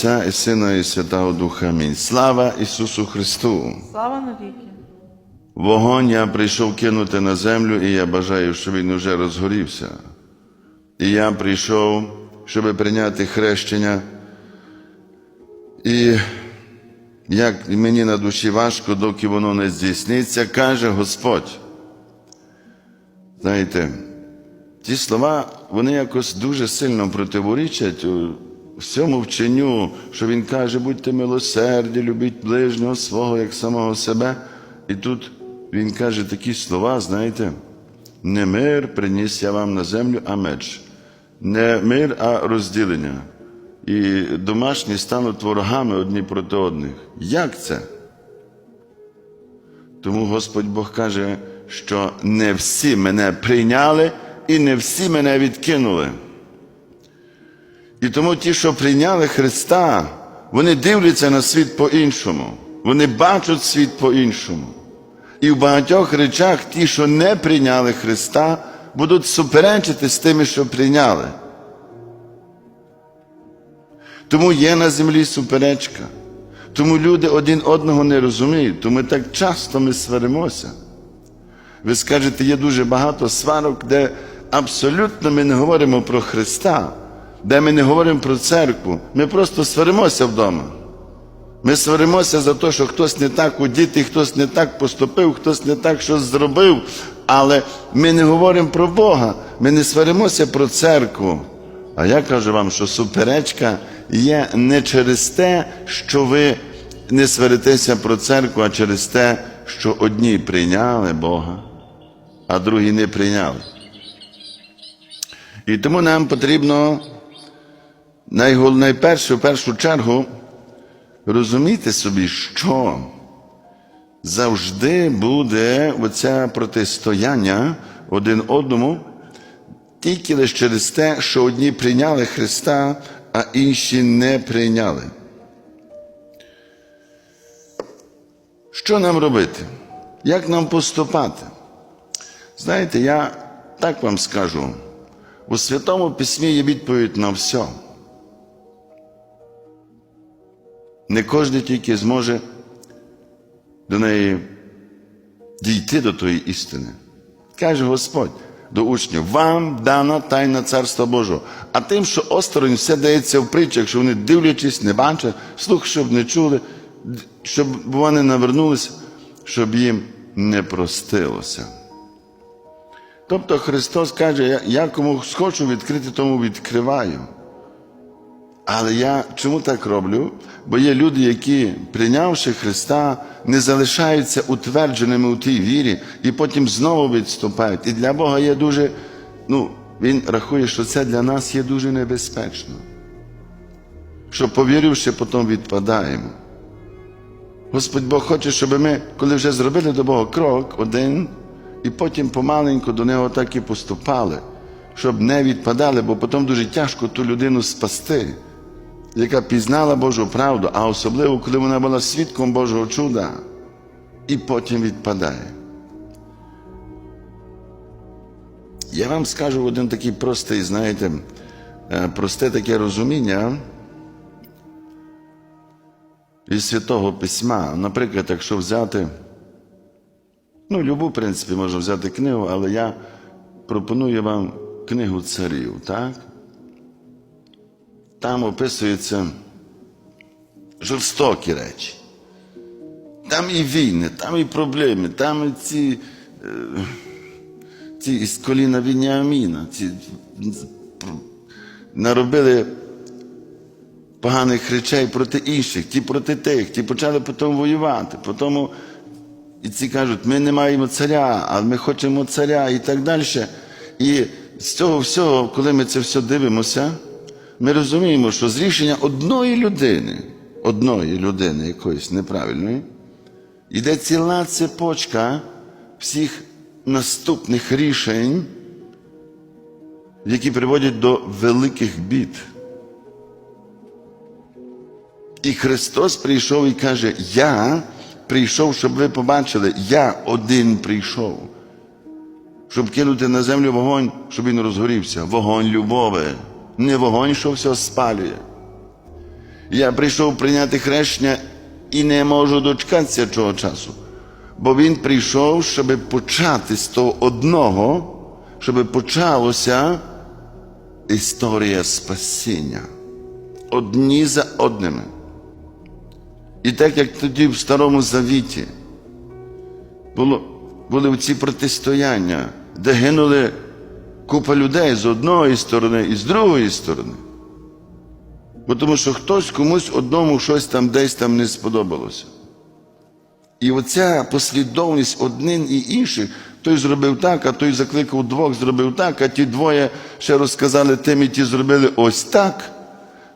Отця і Сина, і Святого Духа. Амінь. Слава Ісусу Христу! Слава навіки. Вогонь я прийшов кинути на землю, і я бажаю, щоб він уже розгорівся. І я прийшов, щоб прийняти хрещення. І як мені на душі важко, доки воно не здійсниться, каже Господь. Знаєте, ті слова, вони якось дуже сильно противорічать у всьому вченню, що він каже, будьте милосерді, любіть ближнього свого, як самого себе. І тут він каже такі слова, знаєте, не мир приніс я вам на землю, а меч. Не мир, а розділення. І домашні стануть ворогами одні проти одних. Як це? Тому Господь Бог каже, що не всі мене прийняли і не всі мене відкинули. І тому ті, що прийняли Христа, вони дивляться на світ по-іншому, вони бачать світ по-іншому. І в багатьох речах ті, що не прийняли Христа, будуть суперечити з тими, що прийняли. Тому є на землі суперечка. Тому люди один одного не розуміють, тому так часто ми сваримося. Ви скажете, є дуже багато сварок, де абсолютно ми не говоримо про Христа, де ми не говоримо про церкву. Ми просто сваримося вдома. Ми сваримося за те, що хтось не так удітий, хтось не так поступив, хтось не так щось зробив. Але ми не говоримо про Бога, ми не сваримося про церкву. А я кажу вам, що суперечка є не через те, що ви не сваритеся про церкву, а через те, що одні прийняли Бога, а другі не прийняли. І тому нам потрібно найперше, в першу чергу, розуміти собі, що завжди буде оце протистояння один одному, тільки лише через те, що одні прийняли Христа, а інші не прийняли. Що нам робити? Як нам поступати? Знаєте, я так вам скажу: у Святому Письмі є відповідь на все. Не кожен тільки зможе до неї дійти до тої істини. Каже Господь до учнів: вам дана тайна царства Божого. А тим, що осторонь все дається в притчах, що вони дивлячись, не бачать, слух, щоб не чули, щоб вони навернулися, щоб їм не простилося. Тобто Христос каже, я, кому схочу відкрити, тому відкриваю. Але я чому так роблю? Бо є люди, які, прийнявши Христа, не залишаються утвердженими у тій вірі і потім знову відступають. І для Бога є дуже, ну, Він рахує, що це для нас є дуже небезпечно. Що повіривши, потім відпадаємо. Господь Бог хоче, щоб ми, коли вже зробили до Бога крок один, і потім помаленьку до нього так і поступали, щоб не відпадали, бо потім дуже тяжко ту людину спасти, яка пізнала Божу правду, а особливо, коли вона була свідком Божого чуда, і потім відпадає. Я вам скажу один такий простий, знаєте, е, просте таке розуміння із Святого Письма. Наприклад, якщо взяти, ну, любу, в принципі, можна взяти книгу, але я пропоную вам книгу царів, так? Там описуються жорстокі речі. Там і війни, там і проблеми, там і ці, е, ці із коліна Вініаміна, ці наробили поганих речей проти інших, ті проти тих, ті почали потім воювати. Потім і ці кажуть, ми не маємо царя, а ми хочемо царя і так далі. І з цього всього, коли ми це все дивимося, ми розуміємо, що з рішення одної людини, одної людини якоїсь неправильної, йде ціла цепочка всіх наступних рішень, які приводять до великих бід. І Христос прийшов і каже: Я прийшов, щоб ви побачили, я один прийшов, щоб кинути на землю вогонь, щоб він розгорівся. Вогонь любові, не вогонь, що все спалює. Я прийшов прийняти хрещення і не можу дочекатися цього часу. Бо він прийшов, щоб почати з того одного, щоб почалося історія спасіння. Одні за одними. І так як тоді в Старому Завіті було, були ці протистояння, де гинули купа людей з одної сторони і з другої сторони. Бо тому що хтось комусь одному щось там десь там не сподобалося. І оця послідовність один і інших, той зробив так, а той закликав двох, зробив так, а ті двоє ще розказали тим, і ті зробили ось так.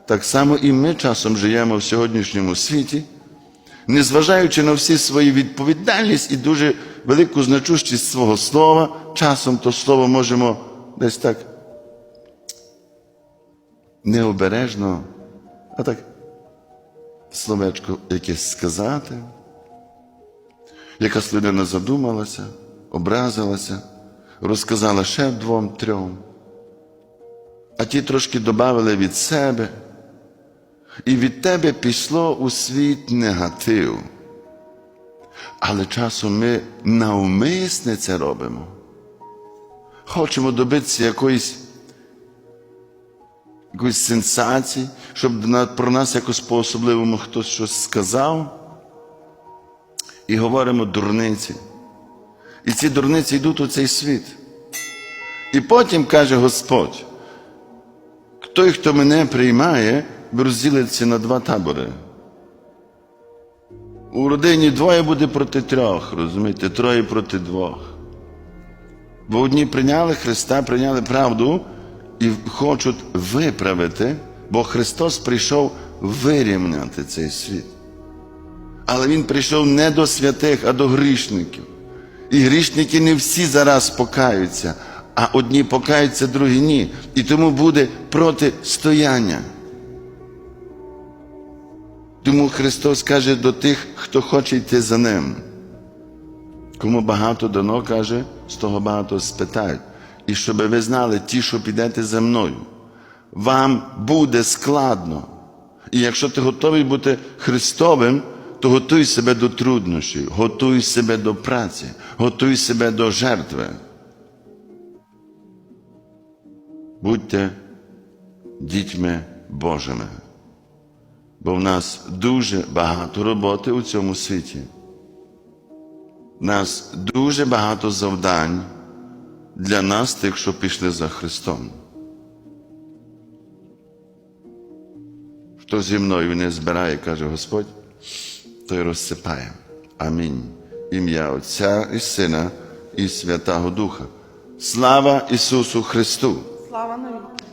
Так само і ми часом живемо в сьогоднішньому світі, незважаючи на всі свої відповідальність і дуже велику значущість свого слова, часом то слово можемо десь так необережно, а так словечко якесь сказати. Якась людина задумалася, образилася, розказала ще двом трьом, а ті трошки додали від себе, і від тебе пішло у світ негатив. Але часом ми навмисне це робимо. Хочемо добитися якоїсь, якоїсь сенсації, щоб про нас якось по-особливому хтось щось сказав і говоримо дурниці. І ці дурниці йдуть у цей світ. І потім каже Господь: той, хто мене приймає, розділиться на два табори. У родині двоє буде проти трьох, розумієте, троє проти двох. Бо одні прийняли Христа, прийняли правду і хочуть виправити, бо Христос прийшов вирівняти цей світ. Але Він прийшов не до святих, а до грішників. І грішники не всі зараз покаються, а одні покаються, другі ні. І тому буде протистояння. Тому Христос каже до тих, хто хоче йти за ним. Кому багато дано, каже, з того багато спитають. І щоб ви знали, ті, що підете за мною, вам буде складно. І якщо ти готовий бути Христовим, то готуй себе до труднощів, готуй себе до праці, готуй себе до жертви. Будьте дітьми Божими. Бо в нас дуже багато роботи у цьому світі. Нас дуже багато завдань для нас, тих, що пішли за Христом. Хто зі мною не збирає, каже Господь, той розсипає. Амінь. Ім'я Отця і Сина і Святого Духа. Слава Ісусу Христу! Слава навіки.